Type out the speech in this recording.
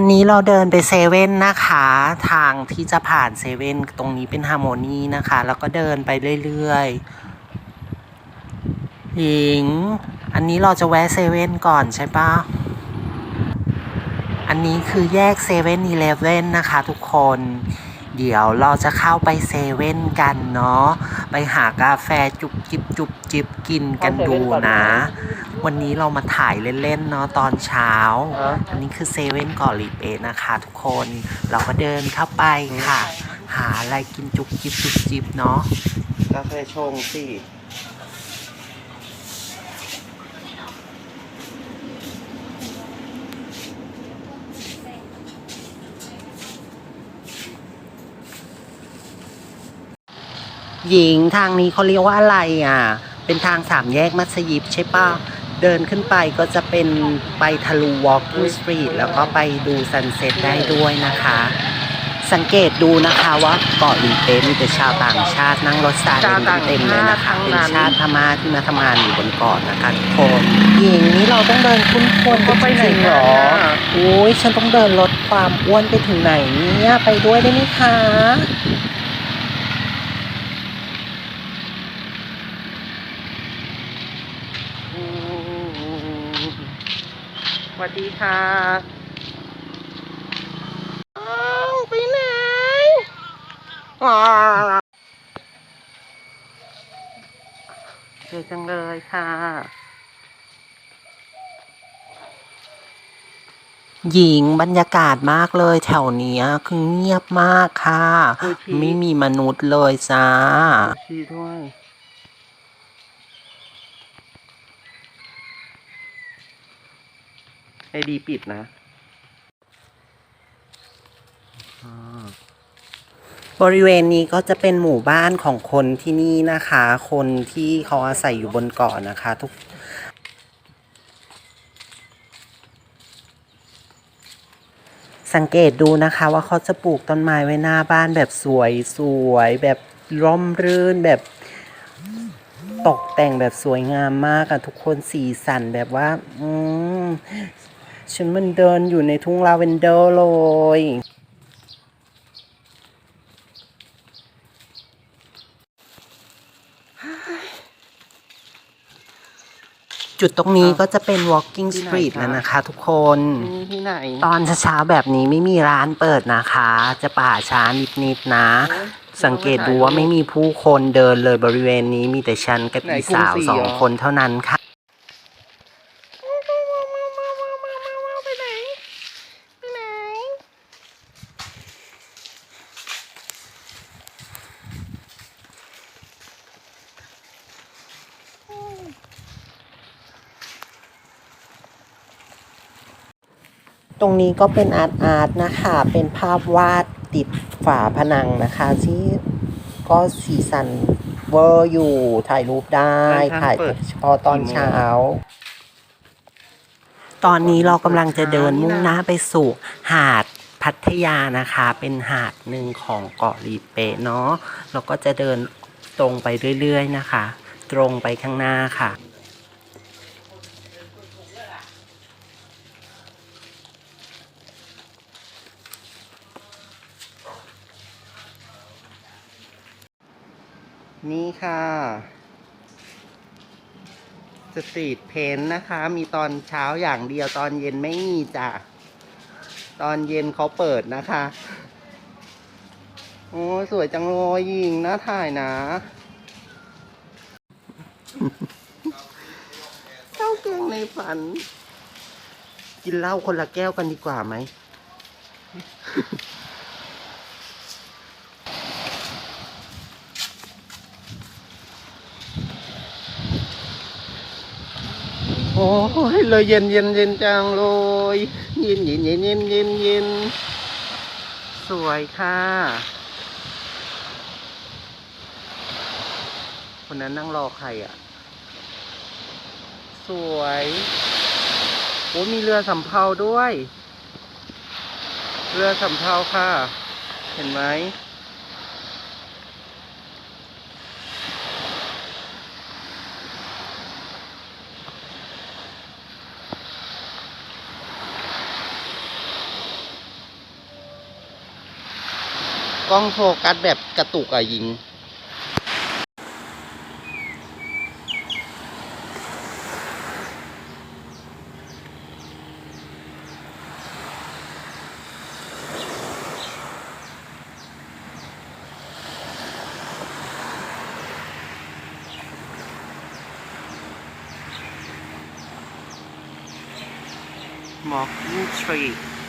อันนี้เราเดินไปเซเว่นนะคะ ทางที่จะผ่านเซเว่นตรงนี้เป็นฮาร์โมนีนะคะ แล้วก็เดินไปเรื่อยๆหญิง อันนี้เราจะแวะเซเว่นก่อนใช่ปะอันนี้คือแยกเซเว่นอีเลฟเว่นนะคะทุกคน เดี๋ยวเราจะเข้าไปเซเว่นกันเนาะ ไปหากาแฟจุบจิบจุบจิบกินกันดูนะ วันนี้เรามาถ่ายเล่นๆเนาะตอนเช้า อันนี้คือเซเว่นเกาะหลีเป๊ะนะคะทุกคน เราก็เดินเข้าไปค่ะ หาอะไรกินจุกจิบจุกจิบเนาะกาแฟชงสิหญิงทางนี้เขาเรียกว่าอะไรอะ เป็นทางสามแยกมัสยิดใช่ปะ เดินขึ้นไปก็จะเป็นไปทะลุ Walking Street แล้วก็ไปดูซันเซ็ตได้ด้วยนะคะ สังเกตดูนะคะว่าเกาะหลีเป๊ะมีแต่ชาวต่างชาตินั่งรถซาเล้งกันเต็มเลยนะคะ เป็นชาติพม่าที่มาทำงานอยู่บนเกาะนะคะทุกคนหญิงนี่เราต้องเดินคุ้นควรก็ไปไหนจริงๆเหรอโอ้ยฉันต้องเดินลดความอ้วนไปถึงไหนเนี่ยไปด้วยได้ไหมคะ วัสดีค่ะอ้าวไปไหนอ้าวเจอจังเลยค่ะ หญิงบรรยากาศมากเลยแถวเนี้ยคือเงียบมากค่ะ ไม่มีมนุษย์เลยจ้าชีด้วย ไอดีปิดนะบริเวณนี้ก็จะเป็นหมู่บ้านของคนที่นี่นะคะ คนที่เขาอาศัยอยู่บนเกาะนะคะ ทุกสังเกตดูนะคะว่าเขาจะปลูกต้นไม้ไว้หน้าบ้านแบบสวยสวยแบบร่มรื่นแบบตกแต่งแบบสวยงามมากอะทุกคนสีสันแบบว่า อืม ฉันมันเดินอยู่ในทุ่งลาเวนเดอร์เลย จุดตรงนี้ก็จะเป็น walking ที่ไหน street คะแล้วนะคะ ทุกคน นี่ที่ไหน ตอนเช้าๆแบบนี้ไม่มีร้านเปิดนะคะ จะป่าช้านิดๆนะ สังเกตดูว่าไม่มีผู้คนเดินเลยบริเวณนี้มีแต่ฉันกับไหนอีกรุงสาวศรีสองเหรอคนเท่านั้นค่ะ ไปไหน ไปไหน ตรงนี้ก็เป็นอาร์ตอาร์ตนะคะ เป็นภาพวาดติดฝาผนังนะคะ ที่ก็สีสันเวอร์อยู่ถ่ายรูปได้ร้านค้าถ่ายเปิดเฉพาะตอนเช้า ตอนนี้เรากำลังจะเดินมุ่งหน้าไปสู่หาดพัทยานะคะ เป็นหาดหนึ่งของเกาะลีเปะเนาะเราก็จะเดินตรงไปเรื่อยๆนะคะ ตรงไปข้างหน้าค่ะ นี่ค่ะสตรีทเพนท์นะคะ มีตอนเช้าอย่างเดียวตอนเย็นไม่มีจ้ะ ตอนเย็นเขาเปิดนะคะ โอ้สวยจังเลยยิงน่าถ่ายนะเข้าเก่งในฝัน กินเหล้าคนละแก้วกันดีกว่าไหม โอ้ยเลยเย็นเย็นเย็นจังเลยเย็นเย็นเย็นเย็นเย็นเย็นสวยค่ะ คนนั้นนั่งรอใครอะ สวยโอ้มีเรือสำเภาด้วย เรือสำเภาค่ะ เห็นไหม กล้องโฟกัสแบบกระตุกอะหญิง Walking Street